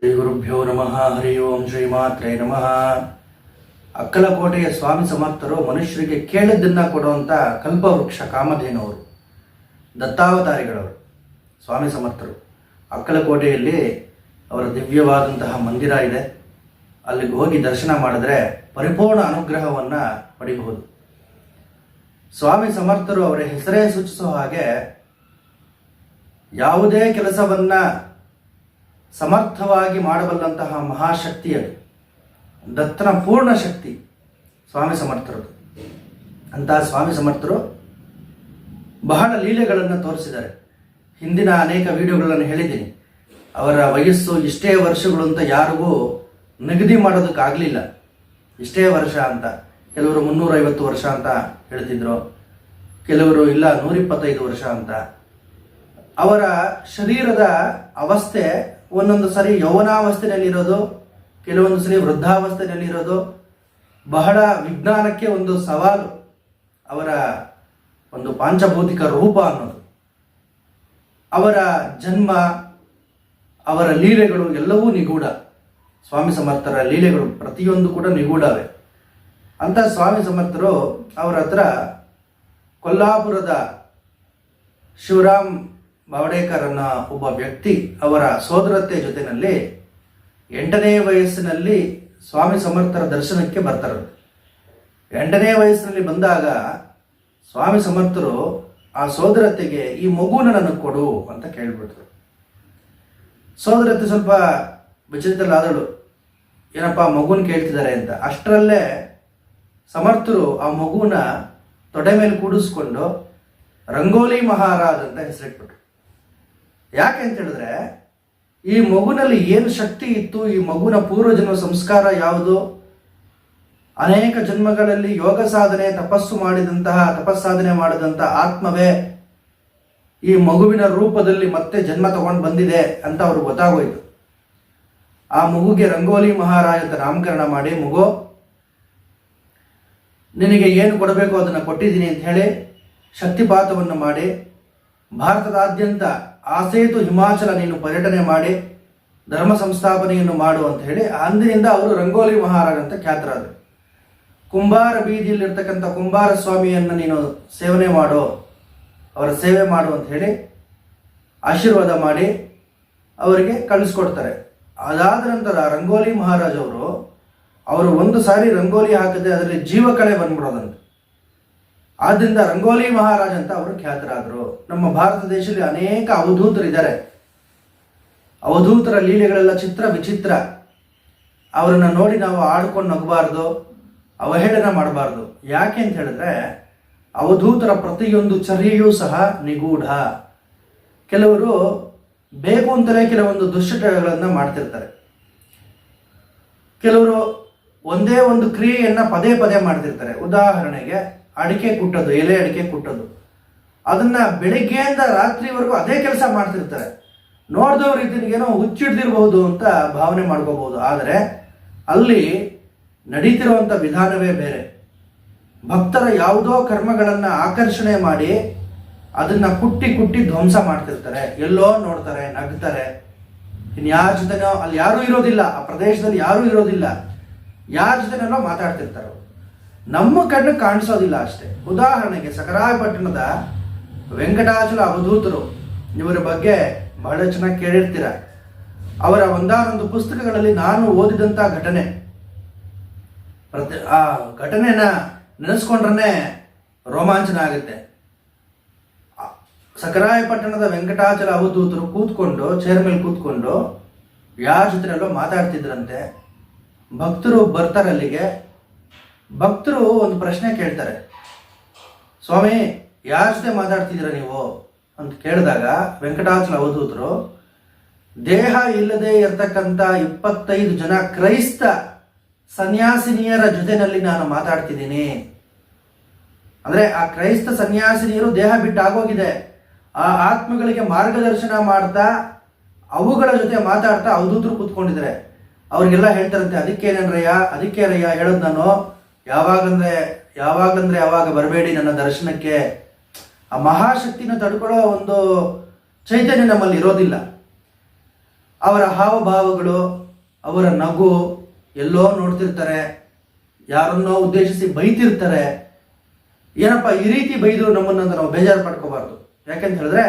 ಶ್ರೀ ಗುರುಭ್ಯೋ ನಮಃ. ಹರಿ ಓಂ ಶ್ರೀ ಮಾತ್ರೇ ನಮಃ. ಅಕ್ಕಲಕೋಟೆಯ ಸ್ವಾಮಿ ಸಮರ್ಥರು ಮನುಷ್ಯರಿಗೆ ಕೇಳಿದ್ದನ್ನ ಕೊಡುವಂಥ ಕಲ್ಪವೃಕ್ಷ ಕಾಮಧೇನವರು, ದತ್ತಾವತಾರಿಗಳವರು, ಸ್ವಾಮಿ ಸಮರ್ಥರು. ಅಕ್ಕಲಕೋಟೆಯಲ್ಲಿ ಅವರ ದಿವ್ಯವಾದಂತಹ ಮಂದಿರ ಇದೆ. ಅಲ್ಲಿಗೆ ಹೋಗಿ ದರ್ಶನ ಮಾಡಿದ್ರೆ ಪರಿಪೂರ್ಣ ಅನುಗ್ರಹವನ್ನ ಪಡಿಬಹುದು. ಸ್ವಾಮಿ ಸಮರ್ಥರು ಅವರ ಹೆಸರೇ ಸೂಚಿಸುವ ಹಾಗೆ ಯಾವುದೇ ಕೆಲಸವನ್ನ ಸಮರ್ಥವಾಗಿ ಮಾಡಬಲ್ಲಂತಹ ಮಹಾಶಕ್ತಿ ಅದು. ದತ್ತನ ಪೂರ್ಣ ಶಕ್ತಿ ಸ್ವಾಮಿ ಸಮರ್ಥರದು ಅಂತಹ ಸ್ವಾಮಿ ಸಮರ್ಥರು ಬಹಳ ಲೀಲೆಗಳನ್ನು ತೋರಿಸಿದ್ದಾರೆ. ಹಿಂದಿನ ಅನೇಕ ವಿಡಿಯೋಗಳನ್ನು ಹೇಳಿದ್ದೀನಿ. ಅವರ ವಯಸ್ಸು ಇಷ್ಟೇ ವರ್ಷಗಳು ಅಂತ ಯಾರಿಗೂ ನಿಗದಿ ಮಾಡೋದಕ್ಕಾಗಲಿಲ್ಲ. ಇಷ್ಟೇ ವರ್ಷ ಅಂತ. ಕೆಲವರು ಮುನ್ನೂರೈವತ್ತು ವರ್ಷ ಅಂತ ಹೇಳ್ತಿದ್ರು. ಕೆಲವರು ಇಲ್ಲ ನೂರಿಪ್ಪತ್ತೈದು ವರ್ಷ ಅಂತ. ಅವರ ಶರೀರದ ಅವಸ್ಥೆ ಒಂದೊಂದು ಸರಿ ಯೌವನಾವಸ್ಥೆಯಲ್ಲಿರೋದು, ಕೆಲವೊಂದು ಸರಿ ವೃದ್ಧಾವಸ್ಥೆಯಲ್ಲಿರೋದು, ಬಹಳ ವಿಜ್ಞಾನಕ್ಕೆ ಒಂದು ಸವಾಲು, ಅವರ ಒಂದು ಪಾಂಚಭೌತಿಕ ರೂಪ ಅನ್ನೋದು. ಅವರ ಜನ್ಮ, ಅವರ ಲೀಲೆಗಳು ಎಲ್ಲವೂ ನಿಗೂಢ. ಸ್ವಾಮಿ ಸಮರ್ಥರ ಲೀಲೆಗಳು ಪ್ರತಿಯೊಂದು ಕೂಡ ನಿಗೂಢವೇ. ಅಂತ ಸ್ವಾಮಿ ಸಮರ್ಥರು ಅವರ ಹತ್ರ ಕೊಲ್ಲಾಪುರದ ಶಿವರಾಮ್ ಬಾವಡೇಕರ್ ಒಬ್ಬ ವ್ಯಕ್ತಿ ಅವರ ಸೋದರತೆ ಜೊತೆಯಲ್ಲಿ ಎಂಟನೇ ವಯಸ್ಸಿನಲ್ಲಿ ಸ್ವಾಮಿ ಸಮರ್ಥರ ದರ್ಶನಕ್ಕೆ ಬರ್ತಾರೆ. ಎಂಟನೇ ವಯಸ್ಸಿನಲ್ಲಿ ಬಂದಾಗ ಸ್ವಾಮಿ ಸಮರ್ಥರು ಆ ಸೋದರತೆಗೆ ಈ ಮಗುನ ನನಗೆ ಕೊಡು ಅಂತ ಕೇಳ್ಬಿಟ್ರು. ಸೋದರತೆ ಸ್ವಲ್ಪ ವಿಚಿತ್ರಲಾದಳು ಏನಪ್ಪ, ಮಗುನ ಕೇಳ್ತಿದ್ದಾರೆ ಅಂತ. ಅಷ್ಟರಲ್ಲೇ ಸಮರ್ಥರು ಆ ಮಗುನ ತೊಡೆ ಮೇಲೆ ಕೂಡಿಸ್ಕೊಂಡು, ರಂಗೋಲಿ ಮಹಾರಾಜ್ ಅಂತ ಹೆಸರಿಟ್ಬಿಟ್ರು. ಯಾಕೆ ಅಂತ ಹೇಳಿದ್ರೆ, ಈ ಮಗುನಲ್ಲಿ ಏನು ಶಕ್ತಿ ಇತ್ತು, ಈ ಮಗುನ ಪೂರ್ವಜನ್ಮ ಸಂಸ್ಕಾರ ಯಾವುದು? ಅನೇಕ ಜನ್ಮಗಳಲ್ಲಿ ಯೋಗ ಸಾಧನೆ, ತಪಸ್ಸು ಮಾಡಿದಂತಹ, ತಪಸ್ಸಾಧನೆ ಮಾಡಿದಂತಹ ಆತ್ಮವೇ ಈ ಮಗುವಿನ ರೂಪದಲ್ಲಿ ಮತ್ತೆ ಜನ್ಮ ತಗೊಂಡು ಬಂದಿದೆ ಅಂತ ಅವರು ಗೊತ್ತಾಗೋಯ್ತು. ಆ ಮಗುಗೆ ರಂಗೋಲಿ ಮಹಾರಾಜ ಅಂತ ನಾಮಕರಣ ಮಾಡಿ, ಮಗು, ನಿನಗೆ ಏನು ಕೊಡಬೇಕು ಅದನ್ನು ಕೊಟ್ಟಿದ್ದೀನಿ ಅಂತ ಹೇಳಿ ಶಕ್ತಿಪಾತವನ್ನು ಮಾಡಿ, ಭಾರತದಾದ್ಯಂತ ಆಸೇತು ಹಿಮಾಚಲ ನೀನು ಪರ್ಯಟನೆ ಮಾಡಿ, ಧರ್ಮ ಸಂಸ್ಥಾಪನೆಯನ್ನು ಮಾಡು ಅಂತ ಹೇಳಿ ಅಂದಿನಿಂದ ಅವರು ರಂಗೋಲಿ ಮಹಾರಾಜ ಅಂತ ಖ್ಯಾತರಾದರು. ಕುಂಬಾರ ಬೀದಿಯಲ್ಲಿರ್ತಕ್ಕಂಥ ಕುಂಬಾರ ಸ್ವಾಮಿಯನ್ನು ನೀನು ಸೇವನೆ ಮಾಡು, ಅವರ ಸೇವೆ ಮಾಡು ಅಂತ ಹೇಳಿ ಆಶೀರ್ವಾದ ಮಾಡಿ ಅವರಿಗೆ ಕಳಿಸ್ಕೊಡ್ತಾರೆ. ಅದಾದ ನಂತರ ರಂಗೋಲಿ ಮಹಾರಾಜ್ ಅವರು ಅವರು ಒಂದು ಸಾರಿ ರಂಗೋಲಿ ಹಾಕದೆ ಅದರಲ್ಲಿ ಜೀವಕಳೆ ಬಂದ್ಬಿಡೋದಂತೆ. ಆದ್ದರಿಂದ ರಂಗೋಲಿ ಮಹಾರಾಜ ಅಂತ ಅವರು ಖ್ಯಾತರಾದರು. ನಮ್ಮ ಭಾರತ ದೇಶದಲ್ಲಿ ಅನೇಕ ಅವಧೂತರಿದ್ದಾರೆ. ಅವಧೂತರ ಲೀಲೆಗಳೆಲ್ಲ ಚಿತ್ರ ವಿಚಿತ್ರ. ಅವರನ್ನ ನೋಡಿ ನಾವು ಆಡ್ಕೊಂಡು ನಗಬಾರ್ದು, ಅವಹೇಳನ ಮಾಡಬಾರ್ದು. ಯಾಕೆ ಅಂತ ಹೇಳಿದ್ರೆ, ಅವಧೂತರ ಪ್ರತಿಯೊಂದು ಚರ್ಯೆಯೂ ಸಹ ನಿಗೂಢ. ಕೆಲವರು ಬೇಕು ಅಂತಲೇ ಕೆಲವೊಂದು ದುಶ್ಚಟಗಳನ್ನು ಮಾಡ್ತಿರ್ತಾರೆ. ಕೆಲವರು ಒಂದೇ ಒಂದು ಕ್ರಿಯೆಯನ್ನು ಪದೇ ಪದೇ ಮಾಡ್ತಿರ್ತಾರೆ. ಉದಾಹರಣೆಗೆ ಅಡಿಕೆ ಕುಟ್ಟೋದು, ಎಲೆ ಅಡಿಕೆ ಕುಟ್ಟೋದು. ಅದನ್ನ ಬೆಳಿಗ್ಗೆಯಿಂದ ರಾತ್ರಿವರೆಗೂ ಅದೇ ಕೆಲಸ ಮಾಡ್ತಿರ್ತಾರೆ. ನೋಡಿದವ್ರು ಇದನ್ನೇನೋ ಹುಚ್ಚಿಡ್ದಿರಬಹುದು ಅಂತ ಭಾವನೆ ಮಾಡ್ಕೋಬಹುದು. ಆದರೆ ಅಲ್ಲಿ ನಡೀತಿರುವಂಥ ವಿಧಾನವೇ ಬೇರೆ. ಭಕ್ತರ ಯಾವುದೋ ಕರ್ಮಗಳನ್ನು ಆಕರ್ಷಣೆ ಮಾಡಿ ಅದನ್ನ ಕುಟ್ಟಿ ಕುಟ್ಟಿ ಧ್ವಂಸ ಮಾಡ್ತಿರ್ತಾರೆ. ಎಲ್ಲೋ ನೋಡ್ತಾರೆ, ನಗ್ತಾರೆ. ಇನ್ಯಾರ ಜೊತೆನೋ ಅಲ್ಲಿ ಯಾರೂ ಇರೋದಿಲ್ಲ. ಆ ಪ್ರದೇಶದಲ್ಲಿ ಯಾರೂ ಇರೋದಿಲ್ಲ. ಯಾರ ಜೊತೆನೋ ಮಾತಾಡ್ತಿರ್ತಾರೆ. ನಮ್ಮ ಕಣ್ಣು ಕಾಣಿಸೋದಿಲ್ಲ ಅಷ್ಟೇ. ಉದಾಹರಣೆಗೆ ಸಕರಾಯಪಟ್ಟಣದ ವೆಂಕಟಾಚಲ ಅವಧೂತರು ಇವರ ಬಗ್ಗೆ ಬಹಳ ಚೆನ್ನಾಗಿ ಕೇಳಿರ್ತೀರ. ಅವರ ಒಂದಾನೊಂದು ಪುಸ್ತಕಗಳಲ್ಲಿ ನಾನು ಓದಿದಂಥ ಘಟನೆ. ಪ್ರತಿ, ಆ ಘಟನೆನ ನೆನೆಸ್ಕೊಂಡ್ರೆ ರೋಮಾಂಚನ ಆಗುತ್ತೆ ಸಕರಾಯಪಟ್ಟಣದ ವೆಂಕಟಾಚಲ ಅವಧೂತರು ಕೂತ್ಕೊಂಡು, ಚೇರ್ ಮೇಲೆ ಕೂತ್ಕೊಂಡು, ಯಾರ ಜೊತೆನಲ್ಲೋ ಮಾತಾಡ್ತಿದ್ರಂತೆ, ಭಕ್ತರು ಬರ್ತಾರೆ ಅಲ್ಲಿಗೆ ಭಕ್ತರು ಒಂದು ಪ್ರಶ್ನೆ ಕೇಳ್ತಾರೆ. ಸ್ವಾಮಿ, ಯಾರ ಜೊತೆ ಮಾತಾಡ್ತಿದ್ದೀರ ನೀವು? ಅಂತ ಕೇಳಿದಾಗ ವೆಂಕಟಾಚಲ ಅವಧೂತರು, ದೇಹ ಇಲ್ಲದೆ ಇರತಕ್ಕಂಥ ಇಪ್ಪತ್ತೈದು ಜನ ಕ್ರೈಸ್ತ ಸನ್ಯಾಸಿನಿಯರ ಜೊತೆನಲ್ಲಿ ನಾನು ಮಾತಾಡ್ತಿದ್ದೀನಿ. ಅಂದ್ರೆ ಆ ಕ್ರೈಸ್ತ ಸನ್ಯಾಸಿನಿಯರು ದೇಹ ಬಿಟ್ಟು ಆಗೋಗಿದೆ ಆ ಆತ್ಮಗಳಿಗೆ ಮಾರ್ಗದರ್ಶನ ಮಾಡ್ತಾ, ಅವುಗಳ ಜೊತೆ ಮಾತಾಡ್ತಾ ಅವಧೂತರು ಕೂತ್ಕೊಂಡಿದ್ದಾರೆ. ಅವ್ರಿಗೆಲ್ಲ ಹೇಳ್ತಾರಂತೆ, ಅದಕ್ಕೇನೇನ್ರಯ್ಯ? ಅದಕ್ಕೇನಯ್ಯ? ಹೇಳೋದು ನಾನು. ಯಾವಾಗಂದ್ರೆ ಯಾವಾಗಂದ್ರೆ ಯಾವಾಗ ಬರಬೇಡಿ ನನ್ನ ದರ್ಶನಕ್ಕೆ. ಆ ಮಹಾಶಕ್ತಿನ ತಡ್ಕೊಳ್ಳೋ ಒಂದು ಚೈತನ್ಯ ನಮ್ಮಲ್ಲಿ ಇರೋದಿಲ್ಲ. ಅವರ ಹಾವಭಾವಗಳು, ಅವರ ನಗು ಎಲ್ಲೋ ನೋಡ್ತಿರ್ತಾರೆ. ಯಾರನ್ನೋ ಉದ್ದೇಶಿಸಿ ಬೈತಿರ್ತಾರೆ. ಏನಪ್ಪ, ಈ ರೀತಿ ಬೈದು ನಮ್ಮನ್ನ ನಾವು ಬೇಜಾರು ಪಡ್ಕೋಬಾರ್ದು. ಯಾಕೆಂತ ಹೇಳಿದ್ರೆ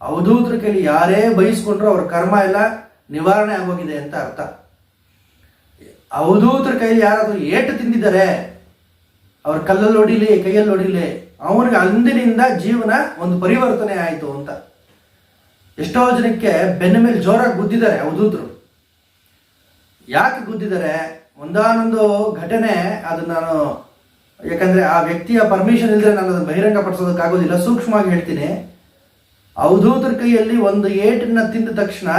ಅವಧೂತರ ಕೈಲಿ ಯಾರೇ ಬೈಸ್ಕೊಂಡ್ರು ಅವ್ರ ಕರ್ಮ ಎಲ್ಲ ನಿವಾರಣೆ ಆಗೋಗಿದೆ ಅಂತ ಅರ್ಥ. ಅವಧೂತರ ಕೈಲಿ ಯಾರಾದರೂ ಏಟು ತಿಂದಿದ್ದಾರೆ ಅವ್ರ ಕಲ್ಲಲ್ಲಿ ಹೊಡಿಲಿ ಕೈಯಲ್ಲಿ ಹೊಡಿಲಿ ಅವನಿಗೆ ಅಂದಿನಿಂದ ಜೀವನ ಒಂದು ಪರಿವರ್ತನೆ ಆಯಿತು ಅಂತ. ಎಷ್ಟೋ ಜನಕ್ಕೆ ಬೆನ್ನ ಮೇಲೆ ಜೋರಾಗಿ ಗುದ್ದಿದ್ದಾರೆ ಅವಧೂತರು ಯಾಕೆ ಗುದ್ದಿದ್ದಾರೆ? ಒಂದಾನೊಂದು ಘಟನೆ, ಅದು ನಾನು, ಯಾಕಂದ್ರೆ ಆ ವ್ಯಕ್ತಿಯ ಪರ್ಮಿಷನ್ ಇಲ್ಲದೆ ನಾನು ಅದನ್ನು ಬಹಿರಂಗ ಪಡಿಸೋದಕ್ಕಾಗೋದಿಲ್ಲ ಸೂಕ್ಷ್ಮವಾಗಿ ಹೇಳ್ತೀನಿ. ಅವಧೂತರ ಕೈಯಲ್ಲಿ ಒಂದು ಏಟನ್ನ ತಿಂದ ತಕ್ಷಣ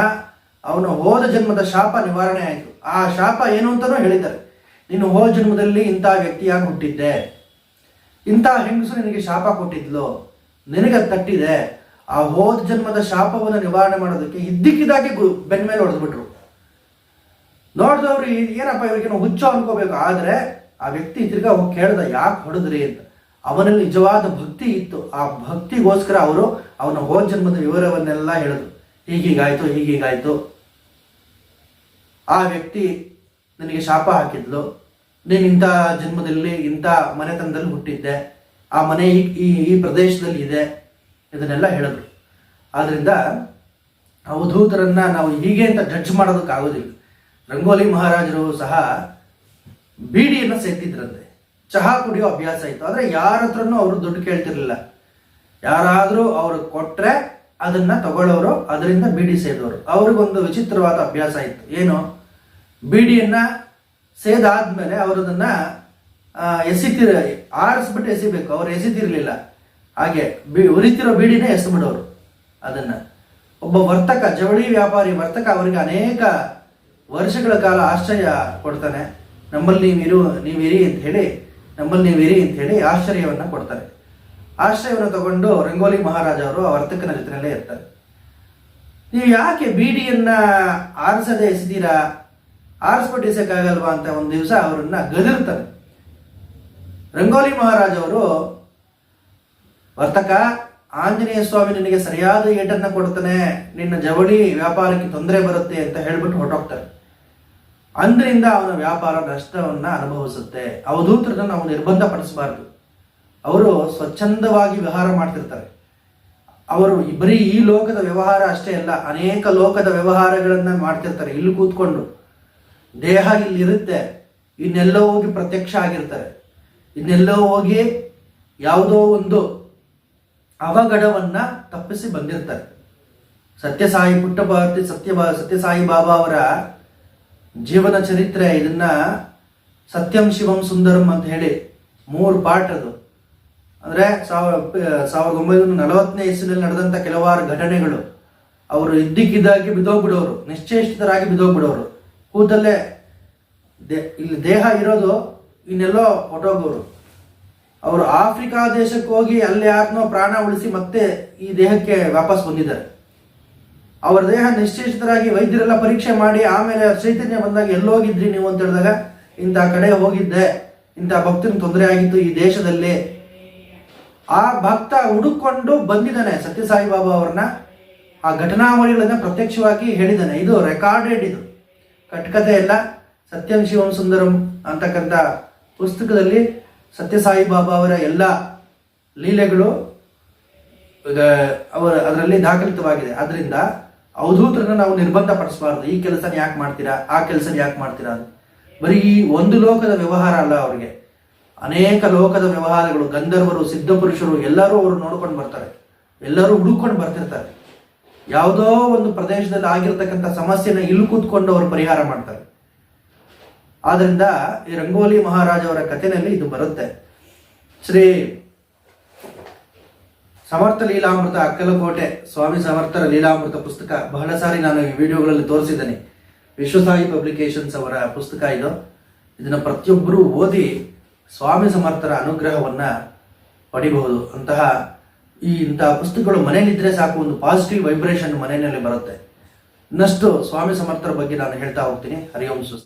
ಅವನ ಹೋದ ಜನ್ಮದ ಶಾಪ ನಿವಾರಣೆ ಆಯಿತು. ಆ ಶಾಪ ಏನು ಅಂತಾನೂ ಹೇಳಿದ್ದಾರೆ. ನೀನು ಹೋದ ಜನ್ಮದಲ್ಲಿ ಇಂಥ ವ್ಯಕ್ತಿಯಾಗಿ ಹುಟ್ಟಿದ್ದೆ. ಇಂಥ ಹೆಂಗಸು ನಿನಗೆ ಶಾಪ ಕೊಟ್ಟಿದ್ಲು. ನಿನಗೆ ತಟ್ಟಿದೆ. ಆ ಹೋದ ಜನ್ಮದ ಶಾಪವನ್ನು ನಿವಾರಣೆ ಮಾಡೋದಕ್ಕೆ ಇದ್ದಕ್ಕಿದ್ದಾಗೆ ಗು- ಬೆನ್ನ ಮೇಲೆ ಹೊಡೆದ್ಬಿಟ್ರು. ನೋಡಿದವ್ರು ಏನಪ್ಪ ಇವ್ರಿಗೇನೋ ಹುಚ್ಚು ಅನ್ಕೋಬೇಕು. ಆದ್ರೆ ಆ ವ್ಯಕ್ತಿ ತಿರ್ಗಾ ಹೋಗಿ ಕೇಳ್ದ, ಯಾಕೆ ಹೊಡೆದ್ರಿ ಅಂತ. ಅವನಲ್ಲಿ ನಿಜವಾದ ಭಕ್ತಿ ಇತ್ತು. ಆ ಭಕ್ತಿಗೋಸ್ಕರ ಅವರು ಅವನ ಹೋದ ಜನ್ಮದ ವಿವರವನ್ನೆಲ್ಲ ಹೇಳಿದ್ರು. ಹೀಗೀಗಾಯ್ತು ಹೀಗೀಗಾಯ್ತು. ಆ ವ್ಯಕ್ತಿ ನನಗೆ ಶಾಪ ಹಾಕಿದ್ಲು. ನೀನು ಇಂಥ ಜನ್ಮದಲ್ಲಿ, ಇಂಥ ಮನೆತನದಲ್ಲಿ ಹುಟ್ಟಿದ್ದೆ. ಆ ಮನೆ ಈ ಈ ಪ್ರದೇಶದಲ್ಲಿ ಇದೆ ಇದನ್ನೆಲ್ಲ ಹೇಳಿದ್ರು. ಆದ್ದರಿಂದ ಅವಧೂತರನ್ನ ನಾವು ಹೀಗೆ ಅಂತ ಜಡ್ಜ್ ಮಾಡೋದಕ್ಕಾಗೋದಿಲ್ಲ. ರಂಗೋಲಿ ಮಹಾರಾಜರು ಸಹ ಬೀಡಿಯನ್ನು ಸೇತಿದ್ರಂತೆ ಚಹಾ ಕುಡಿಯೋ ಅಭ್ಯಾಸ ಇತ್ತು. ಆದರೆ ಯಾರ ಹತ್ರನೂ ಅವರು ದುಡ್ಡು ಕೇಳ್ತಿರ್ಲಿಲ್ಲ. ಯಾರಾದರೂ ಅವರು ಕೊಟ್ರೆ ಅದನ್ನ ತಗೊಳ್ಳೋರು, ಅದರಿಂದ ಬೀಡಿ ಸೇದೋರು. ಅವ್ರಿಗೊಂದು ವಿಚಿತ್ರವಾದ ಅಭ್ಯಾಸ ಇತ್ತು. ಏನು? ಬೀಡಿಯನ್ನ ಸೇದಾದ್ಮೇಲೆ ಅವರು ಅದನ್ನ ಆ, ಎಸಿತಿರ ಆರಿಸ್ಬಿಟ್ಟು ಎಸಿಬೇಕು. ಅವ್ರು ಎಸಿತಿರ್ಲಿಲ್ಲ. ಹಾಗೆ ಬಿ ಉರಿತಿರೋ ಬೀಡಿನೇ ಎಸ್ಬಿಡೋರು ಅದನ್ನ. ಒಬ್ಬ ವರ್ತಕ ಜವಳಿ ವ್ಯಾಪಾರಿ ವರ್ತಕ ಅವರಿಗೆ ಅನೇಕ ವರ್ಷಗಳ ಕಾಲ ಆಶ್ಚರ್ಯ ಕೊಡ್ತಾನೆ. ನಮ್ಮಲ್ಲಿ ನೀವಿರು ನೀವಿರಿ ಅಂತ ಹೇಳಿ ನಮ್ಮಲ್ಲಿ ನೀವಿರಿ ಅಂತ ಹೇಳಿ ಆಶ್ಚರ್ಯವನ್ನ ಕೊಡ್ತಾರೆ. ಆಶ್ರಯವನ್ನು ತಗೊಂಡು ರಂಗೋಲಿ ಮಹಾರಾಜ ಅವರು ಆ ವರ್ತಕನ ಜೊತೆಯಲ್ಲೇ ಇರ್ತಾರೆ. ನೀವು ಯಾಕೆ ಬೀಡಿಯನ್ನ ಆರಿಸದೆ ಎಸಿದೀರಾ ಆರಿಸ್ಬಿಟ್ಟು ಅಂತ ಒಂದು ದಿವಸ ಅವರನ್ನ ಗದಿರ್ತಾರೆ. ರಂಗೋಲಿ ಮಹಾರಾಜ್ ಅವರು, ವರ್ತಕ, ಆಂಜನೇಯ ಸ್ವಾಮಿ ನಿನಗೆ ಸರಿಯಾದ ಏಟನ್ನ ಕೊಡ್ತಾನೆ, ನಿನ್ನ ಜವಳಿ ವ್ಯಾಪಾರಕ್ಕೆ ತೊಂದರೆ ಬರುತ್ತೆ ಅಂತ ಹೇಳ್ಬಿಟ್ಟು ಹೊರಟೋಗ್ತಾರೆ. ಅಂದ್ರಿಂದ ಅವನ ವ್ಯಾಪಾರ ನಷ್ಟವನ್ನ ಅನುಭವಿಸುತ್ತೆ. ಅವಧೂತರನ್ನ ನಾವು ನಿರ್ಬಂಧ ಪಡಿಸಬಾರದು ಅವರು ಸ್ವಚ್ಛಂದವಾಗಿ ವ್ಯವಹಾರ ಮಾಡ್ತಿರ್ತಾರೆ. ಅವರು ಬರೀ ಈ ಲೋಕದ ವ್ಯವಹಾರ ಅಷ್ಟೇ ಅಲ್ಲ, ಅನೇಕ ಲೋಕದ ವ್ಯವಹಾರಗಳನ್ನ ಮಾಡ್ತಿರ್ತಾರೆ. ಇಲ್ಲಿ ಕೂತ್ಕೊಂಡು ದೇಹ ಇಲ್ಲಿರುತ್ತೆ ಇನ್ನೆಲ್ಲೋ ಹೋಗಿ ಪ್ರತ್ಯಕ್ಷ ಆಗಿರ್ತಾರೆ. ಇನ್ನೆಲ್ಲ ಹೋಗಿ ಯಾವುದೋ ಒಂದು ಅವಘಡವನ್ನು ತಪ್ಪಿಸಿ ಬಂದಿರ್ತಾರೆ. ಸತ್ಯಸಾಯಿ ಪುಟ್ಟಭಾರತಿ ಸತ್ಯ ಸತ್ಯಸಾಯಿ ಬಾಬಾ ಅವರ ಜೀವನ ಚರಿತ್ರೆ ಇದನ್ನ ಸತ್ಯಂ ಶಿವಂ ಸುಂದರಂ ಅಂತ ಹೇಳಿ ಮೂರು ಪಾರ್ಟ್ ಅದು. ಅಂದ್ರೆ ಸಾವಿರ ಸಾವಿರದ ಒಂಬೈನೂರ ನಲವತ್ತನೇ ಇಸ್ವಿನಲ್ಲಿ ನಡೆದಂತ ಕೆಲವಾರು ಘಟನೆಗಳು, ಅವರು ಇದ್ದಕ್ಕಿದ್ದಾಗಿ ಬಿದೋಗ್ಬಿಡೋರು ನಿಶ್ಚೇಷ್ಟಿತರಾಗಿ ಬಿದ್ದೋಗ್ಬಿಡೋರು. ಕೂತಲ್ಲೇ ದೇ ಇಲ್ಲಿ ದೇಹ ಇರೋದು ಇನ್ನೆಲ್ಲೋ ಹೊಟ್ಟೋಗೋರು ಅವರು ಆಫ್ರಿಕಾ ದೇಶಕ್ಕೆ ಹೋಗಿ ಅಲ್ಲಿ ಯಾರನ್ನೋ ಪ್ರಾಣ ಉಳಿಸಿ ಮತ್ತೆ ಈ ದೇಹಕ್ಕೆ ವಾಪಸ್ ಬಂದಿದ್ದಾರೆ. ಅವರ ದೇಹ ನಿಶ್ಚೇಷಿತರಾಗಿ ವೈದ್ಯರೆಲ್ಲ ಪರೀಕ್ಷೆ ಮಾಡಿ ಆಮೇಲೆ ಚೈತನ್ಯ ಬಂದಾಗ ಎಲ್ಲೋಗಿದ್ರಿ ನೀವು ಅಂತ ಹೇಳಿದಾಗ ಇಂಥ ಕಡೆ ಹೋಗಿದ್ದೆ, ಇಂಥ ಭಕ್ತನ ತೊಂದರೆ ಆಗಿತ್ತು ಈ ದೇಶದಲ್ಲಿ. ಆ ಭಕ್ತ ಹುಡುಕೊಂಡು ಬಂದಿದ್ದಾನೆ ಸತ್ಯಸಾಯಿ ಬಾಬಾ ಅವ್ರನ್ನ. ಆ ಘಟನಾವಳಿಗಳನ್ನ ಪ್ರತ್ಯಕ್ಷವಾಗಿ ಹೇಳಿದ್ದಾನೆ. ಇದು ರೆಕಾರ್ಡೆಡ್ ಇದು. ಕಟ್ಕತೆ ಎಲ್ಲ ಸತ್ಯಂ ಶಿವಂ ಸುಂದರಂ ಅಂತಕ್ಕಂಥ ಪುಸ್ತಕದಲ್ಲಿ ಸತ್ಯಸಾಯಿ ಬಾಬಾ ಅವರ ಎಲ್ಲ ಲೀಲೆಗಳು ಅವರ ಅದರಲ್ಲಿ ದಾಖಲಿತವಾಗಿದೆ. ಅದರಿಂದ ಅವಧೂತರನ್ನ ನಾವು ನಿರ್ಬಂಧ ಪಡಿಸಬಾರ್ದು ಈ ಕೆಲಸನ ಯಾಕೆ ಮಾಡ್ತೀರಾ? ಆ ಕೆಲಸನ ಯಾಕೆ ಮಾಡ್ತೀರಾ ಅಂತ. ಬರೀ ಈ ಒಂದು ಲೋಕದ ವ್ಯವಹಾರ ಅಲ್ಲ ಅವರಿಗೆ. ಅನೇಕ ಲೋಕದ ವ್ಯವಹಾರಗಳು ಗಂಧರ್ವರು, ಸಿದ್ಧಪುರುಷರು ಎಲ್ಲರೂ ಅವರು ನೋಡ್ಕೊಂಡು ಬರ್ತಾರೆ. ಎಲ್ಲರೂ ಹುಡುಕೊಂಡು ಬರ್ತಿರ್ತಾರೆ. ಯಾವುದೋ ಒಂದು ಪ್ರದೇಶದಲ್ಲಿ ಆಗಿರ್ತಕ್ಕಂಥ ಸಮಸ್ಯೆನ ಇಲ್ಲಿ ಕೂತ್ಕೊಂಡು ಅವರು ಪರಿಹಾರ ಮಾಡ್ತಾರೆ. ಆದ್ರಿಂದ ಈ ರಂಗೋಲಿ ಮಹಾರಾಜ ಅವರ ಕಥೆನಲ್ಲಿ ಇದು ಬರುತ್ತೆ. ಶ್ರೀ ಸಮರ್ಥ ಲೀಲಾಮೃತ ಅಕ್ಕಲಕೋಟೆ, ಸ್ವಾಮಿ ಸಮರ್ಥರ ಲೀಲಾಮೃತ ಪುಸ್ತಕ. ಬಹಳ ಸಾರಿ ನಾನು ಈ ವಿಡಿಯೋಗಳಲ್ಲಿ ತೋರಿಸಿದ್ದೇನೆ. ವಿಶ್ವಸಾಯಿ ಪಬ್ಲಿಕೇಶನ್ಸ್ ಅವರ ಪುಸ್ತಕ ಇದು. ಇದನ್ನ ಪ್ರತಿಯೊಬ್ಬರೂ ಓದಿ ಸ್ವಾಮಿ ಸಮರ್ಥರ ಅನುಗ್ರಹವನ್ನ ಪಡಿಬಹುದು. ಅಂತಹ ಈ ಇಂತಹ ಪುಸ್ತಕಗಳು ಮನೇಲಿದ್ರೆ ಸಾಕು, ಒಂದು ಪಾಸಿಟಿವ್ ವೈಬ್ರೇಷನ್ ಮನೆಯಲ್ಲಿ ಬರುತ್ತೆ. ಇನ್ನಷ್ಟು ಸ್ವಾಮಿ ಸಮರ್ಥರ ಬಗ್ಗೆ ನಾನು ಹೇಳ್ತಾ ಹೋಗ್ತೀನಿ. ಹರಿವಂಶ